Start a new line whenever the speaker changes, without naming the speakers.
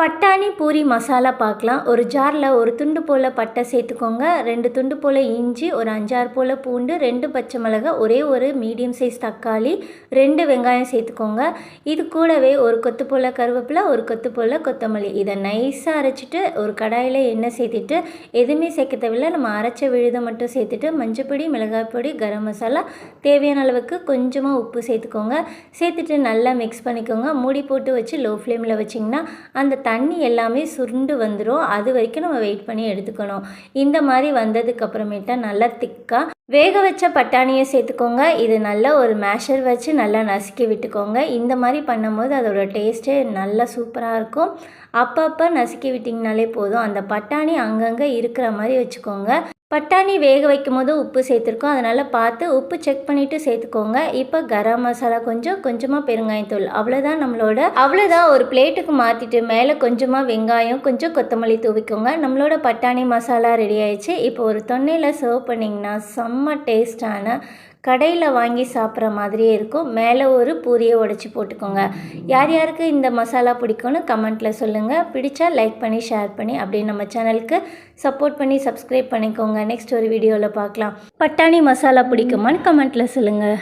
பட்டாணி பூரி மசாலா பார்க்கலாம். ஒரு ஜாரில் ஒரு துண்டு போல் பட்டை சேர்த்துக்கோங்க. ரெண்டு துண்டு போல் இஞ்சி ஒரு அஞ்சாறு போல் பூண்டு ரெண்டு பச்சை மிளகாய் ஒரே ஒரு மீடியம் சைஸ் தக்காளி ரெண்டு வெங்காயம் சேர்த்துக்கோங்க. இது கூடவே ஒரு கொத்து போல் கருவேப்பிலை ஒரு கொத்து போல் கொத்தமல்லி. இதை நைஸாக அரைச்சிட்டு ஒரு கடாயில் எண்ணெய் சேர்த்துட்டு எதுவுமே சேர்க்க தேவையில்ல. நம்ம அரைச்ச விழுதை மட்டும் சேர்த்துட்டு மஞ்சப்பொடி மிளகாய் பொடி கரம் மசாலா தேவையான அளவுக்கு கொஞ்சமாக உப்பு சேர்த்துக்கோங்க. சேர்த்துட்டு நல்லா மிக்ஸ் பண்ணிக்கோங்க. மூடி போட்டு வச்சு லோ ஃப்ளேமில் வச்சிங்கன்னா அந்த தண்ணி எல்லாமே சுருண்டு வந்துடும் அது வரைக்கும் நம்ம வெயிட் பண்ணி எடுத்துக்கணும். இந்த மாதிரி வந்ததுக்கப்புறமேட்டா நல்லா திக்காக வேக வச்ச பட்டாணியை சேர்த்துக்கோங்க. இது நல்லா ஒரு மேஷர் வச்சு நல்லா நசுக்கி விட்டுக்கோங்க. இந்த மாதிரி பண்ணும்போது அதோட டேஸ்ட்டே நல்லா சூப்பராக இருக்கும். அப்பப்போ நசுக்கி விட்டிங்கனாலே போதும். அந்த பட்டாணி அங்கங்கே இருக்கிற மாதிரி வச்சுக்கோங்க. பட்டாணி வேக வைக்கும் போது உப்பு சேர்த்துருக்கோம். அதனால் பார்த்து உப்பு செக் பண்ணிவிட்டு சேர்த்துக்கோங்க. இப்போ கரம் மசாலா கொஞ்சம் கொஞ்சமாக பெருங்காயத்தூள் அவ்வளோதான் நம்மளோட அவ்வளோதான் ஒரு பிளேட்டுக்கு மாற்றிட்டு மேலே கொஞ்சமாக வெங்காயம் கொஞ்சம் கொத்தமல்லி தூவிக்கோங்க. நம்மளோட பட்டாணி மசாலா ரெடி ஆயிடுச்சு. இப்போ ஒரு தொன்னையில் சர்வ் பண்ணிங்கன்னா செம்ம டேஸ்டான கடையில் வாங்கி சாப்பிட்ற மாதிரியே இருக்கும். மேலே ஒரு பூரியை உடச்சி போட்டுக்கோங்க. யார் யாருக்கு இந்த மசாலா பிடிக்கும்னு கமெண்ட்டில் சொல்லுங்கள் பிடிச்சா லைக் பண்ணி ஷேர் பண்ணி அப்படியே நம்ம சேனலுக்கு சப்போர்ட் பண்ணி சப்ஸ்கிரைப் பண்ணிக்கோங்க. நெக்ஸ்ட் ஒரு வீடியோவில் பார்க்கலாம். பட்டாணி மசாலா பிடிக்குமான்னு கமெண்ட்டில் சொல்லுங்கள்